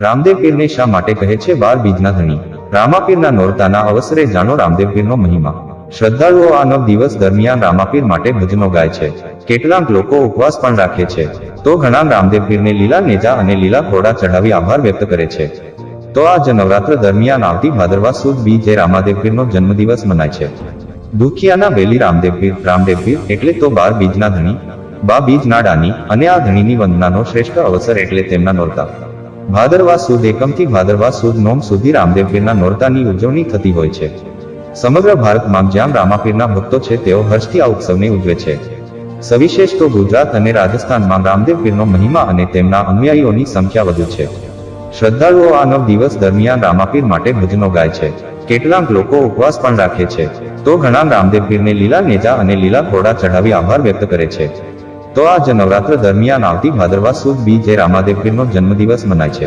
રામદેવ પીરને શા માટે કહે છે બાર બીજના ધણી? રામાપીરના નોરતાના અવસરે જાણો રામદેવ પીરનો મહિમા. શ્રદ્ધાળુઓ આ નવ દિવસ દરમિયાન રામાપીર માટે ભજનો ગાય છે. કેટલાક લોકો ઉપવાસ પણ રાખે છે. તો ઘણા રામદેવ પીરને લીલા નેજા અને લીલા ઘોડા ચઢાવી આભાર વ્યક્ત કરે છે. તો આજ નવરાત્ર દરમિયાન આવતી ભાદરવા સુદ બીજે રામાદેવ પીરનો જન્મદિવસ મનાય છે. દુખિયાના વેલી રામદેવ પીર રામદેવ પીર એટલે તો બાર બીજના ધણી. બા બીજ નાડાની અને આ ધણીની વંદનાનો શ્રેષ્ઠ અવસર એટલે તેમના નોરતા. ભાદરવા સુદ એકમથી ભાદરવા સુદ નોમ સુધી રામદેવ પીરના નોરતાની ઉજવણી થતી હોય છે. સમગ્ર ભારતમાં જ્યાં રામાપીરના ભક્તો છે, તેઓ હર્ષથી આ ઉત્સવને ઉજવે છે. સવિશેષ તો ગુજરાત અને રાજસ્થાનમાં રામદેવ પીરનો મહિમા અને તેમના અનુયાયીઓની સંખ્યા વધુ છે. શ્રદ્ધાળુઓ આ નવ દિવસ દરમિયાન રામાપીર માટે ભજનો ગાય છે. કેટલાક લોકો ઉપવાસ પણ રાખે છે. તો ઘણા રામદેવ પીરને લીલા નેજા અને લીલા ઘોડા ચઢાવી આભાર વ્યક્ત કરે છે. તો આજ નવરાત્ર દરમિયાન આવતી ભાદરવા સુદ બીજે રામાદેવ પીરનો જન્મદિવસ મનાય છે.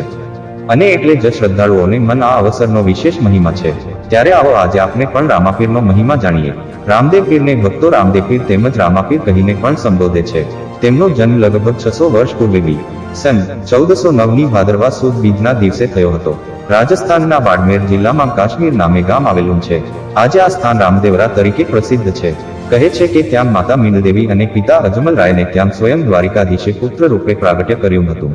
અને એટલે જ શ્રદ્ધાળુઓને મન આ અવસરનો વિશેષ મહિમા છે. ત્યારે આવો આજે આપણે પણ રામાપીરનો મહિમા જાણીએ. રામદેવ પીરને ભક્તો રામદેવ પીર તેમજ રામાપીર કહીને પણ સંબોધે છે. તેમનો જન્મ લગભગ છસો વર્ષ પૂર્વે બી સન ચૌદસો નવની ભાદરવા સુદ બીજના દિવસે થયો હતો. રાજસ્થાનના બાડમેર જિલ્લામાં કાશ્મીર નામે ગામ આવેલું છે. આજે આ સ્થાન રામદેવરા તરીકે પ્રસિદ્ધ છે. કહે છે કે ત્યાં માતા મીનદેવી અને પિતા અજમલ ત્યાં સ્વયં દ્વારિકાધીશે પુત્ર રૂપે પ્રાગટ્ય કર્યું હતું.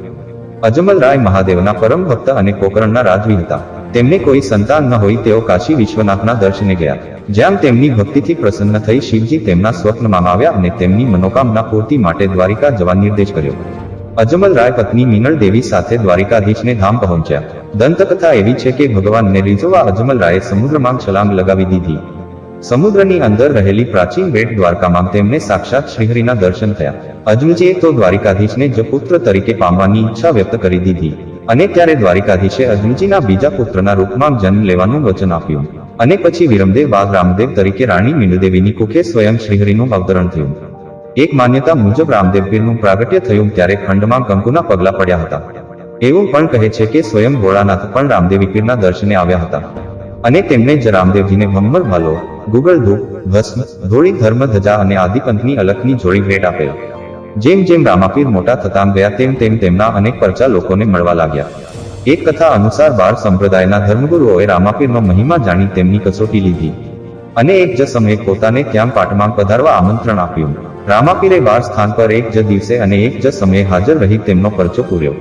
અજમલ મહાદેવના પરમ ભક્ત અને કોકરણના રાજવી હતા. તેમને કોઈ સંતાન ન હોય તેઓ કાશી વિશ્વનાથના દર્શને ગયા. જ્યાં તેમની ભક્તિથી પ્રસન્ન થઈ શિવજી તેમના સ્વપ્નમાં આવ્યા અને તેમની મનોકામના પૂર્તિ માટે દ્વારિકા જવા નિર્દેશ કર્યો. અજમલ રાય પત્ની મીનળ દેવી સાથે દ્વારિકાધીશને ધામ પહોંચ્યા. દંતકથા એવી છે કે ભગવાનને રીઝવવા અજમલ રાયે સમુદ્રમાં છલાંગ લગાવી દીધી. સમુદ્રની અંદર રહેલી પ્રાચીન બેટ દ્વારકામાં તેમને સાક્ષાત શ્રીહરિના દર્શન થયા. અજમલજીએ તો દ્વારિકાધીશને જ પુત્ર તરીકે પામવાની ઈચ્છા વ્યક્ત કરી દીધી અને ત્યારે દ્વારિકાધીશે અજમલજીના બીજા પુત્રના રૂપમાં જન્મ લેવાનું વચન આપ્યું. અને પછી વિરમદેવ બાદ રામદેવ તરીકે રાણી મીંડદેવીની કુખે સ્વયં શ્રીહરિનું અવતરણ થયું. એક માન્યતા મુજબ રામદેવ પીરનું પ્રાગટ્ય થયું ત્યારે ખંડમાં કંકુના પગલા પડ્યા હતા. એવું પણ કહે છે કે સ્વયં ભોળાનાથ પણ રામદેવી પીરના દર્શને આવ્યા હતા. અને તેમને જ રામદેવજીને ભમ્મર ભાલો. ગુગળ ધૂપ ભસ્મ ધોળી ધર્મ, ધજા અને આદિપંથની અલખની જોડી ભેટ આપેલ. જેમ જેમ રામાપીર મોટા થતા ગયા, તેમ તેમ તેમના અનેક પરચા લોકોને મળવા લાગ્યા. એક કથા અનુસાર બાર સંપ્રદાયના ધર્મગુરુઓએ રામાપીરનો મહિમા જાણી તેમની કસોટી લીધી. અને એક જ સમયે પોતાને ત્યાં પાટમાં પધારવા આમંત્રણ આપ્યું. રામાપીરે બાર સ્થાન પર એક જ દિવસે અને એક જ સમયે હાજર રહી તેમનો પરચો પૂર્યો.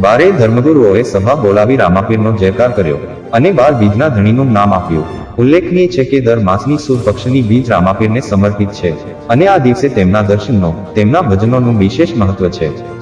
બારે ધર્મગુરુઓએ સભા બોલાવી રામાપીરનો જયકાર કર્યો અને બાર બીજના ધણીનું નામ આપ્યું. ઉલ્લેખનીય છે કે દર માસની સુર પક્ષની બીજ રામાપીરને સમર્પિત છે અને આ દિવસે તેમના દર્શનનો, તેમના ભજનોનું વિશેષ મહત્વ છે.